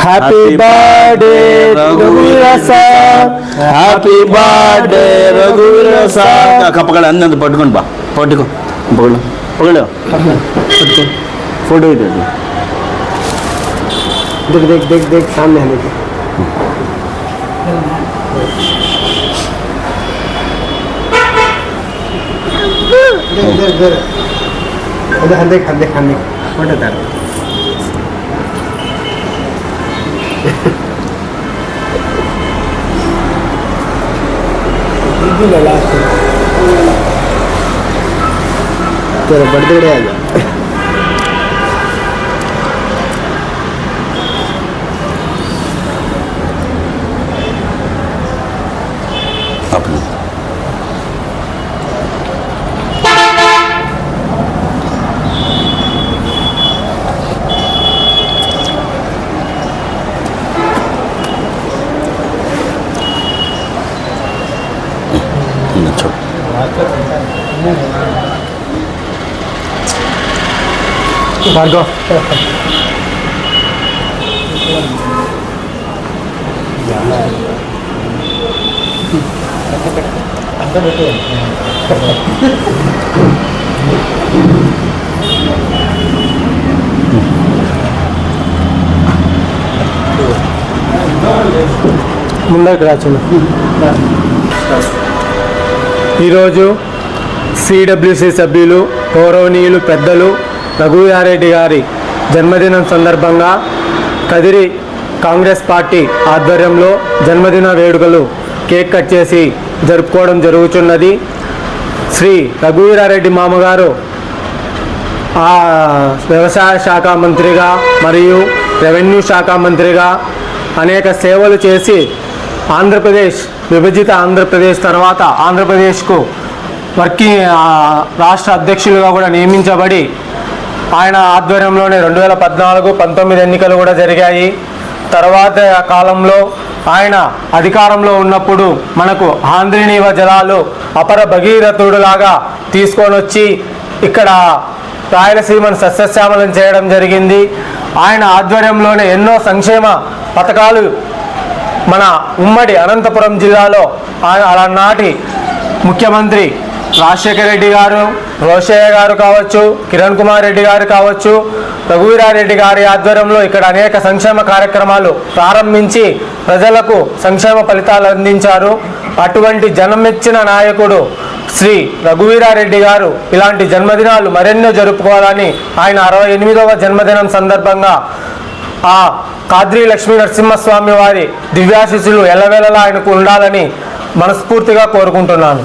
Happy birthday ரகுவீரசா happy birthday రఘువీర sir కప్పగల అందరూ పట్టుకోండి బా పట్టుకో పొగలు పొగలు పట్టుకో ఫోటో ఇదండి देख देख देख देख सामने आने के देख देख देख देख देख देख फोटो डाल ಇದ್ದಿಲ್ಲ ಲಾಸ್ಟ್ ಬರ್ತಡೇ ಆಗ भार्गव ముందరికి రాచు ఈరోజు సిడబ్ల్యూసి సభ్యులు గౌరవనీయులు పెద్దలు రఘువీరారెడ్డి గారి జన్మదినం సందర్భంగా కదిరి కాంగ్రెస్ పార్టీ ఆధ్వర్యంలో జన్మదిన వేడుకలు కేక్ కట్ చేసి జరుపుకోవడం జరుగుతున్నది శ్రీ రఘువీరారెడ్డి మామగారు వ్యవసాయ శాఖ మంత్రిగా మరియు రెవెన్యూ శాఖ మంత్రిగా అనేక సేవలు చేసి ఆంధ్రప్రదేశ్ విభజిత ఆంధ్రప్రదేశ్ తర్వాత ఆంధ్రప్రదేశ్కు వర్కింగ్ రాష్ట్ర అధ్యక్షులుగా కూడా నియమించబడి ఆయన ఆధ్వర్యంలోనే రెండు వేల పద్నాలుగు పంతొమ్మిది ఎన్నికలు కూడా జరిగాయి. తర్వాత కాలంలో ఆయన అధికారంలో ఉన్నప్పుడు మనకు ఆంధ్రనీవ జలాలు అపర భగీరథుడులాగా తీసుకొని వచ్చి ఇక్కడ రాయలసీమను సస్యశ్యామలం చేయడం జరిగింది. ఆయన ఆధ్వర్యంలోనే ఎన్నో సంక్షేమ పథకాలు మన ఉమ్మడి అనంతపురం జిల్లాలో ఆ- ముఖ్యమంత్రి రాజశేఖర రెడ్డి గారు రోషయ్య గారు కావచ్చు కిరణ్ కుమార్ రెడ్డి గారు కావచ్చు రఘువీరారెడ్డి గారి ఆధ్వర్యంలో ఇక్కడ అనేక సంక్షేమ కార్యక్రమాలు ప్రారంభించి ప్రజలకు సంక్షేమ ఫలితాలు అందించారు. అటువంటి జన్మెచ్చిన నాయకుడు శ్రీ రఘువీరారెడ్డి గారు ఇలాంటి జన్మదినాలు మరెన్నో జరుపుకోవాలని ఆయన అరవై ఎనిమిదవ జన్మదినం సందర్భంగా ఆ కాద్రి లక్ష్మీ నరసింహస్వామి వారి దివ్యాశిస్సులు ఎల్లవేళలా ఆయనకు ఉండాలని మనస్ఫూర్తిగా కోరుకుంటున్నాను.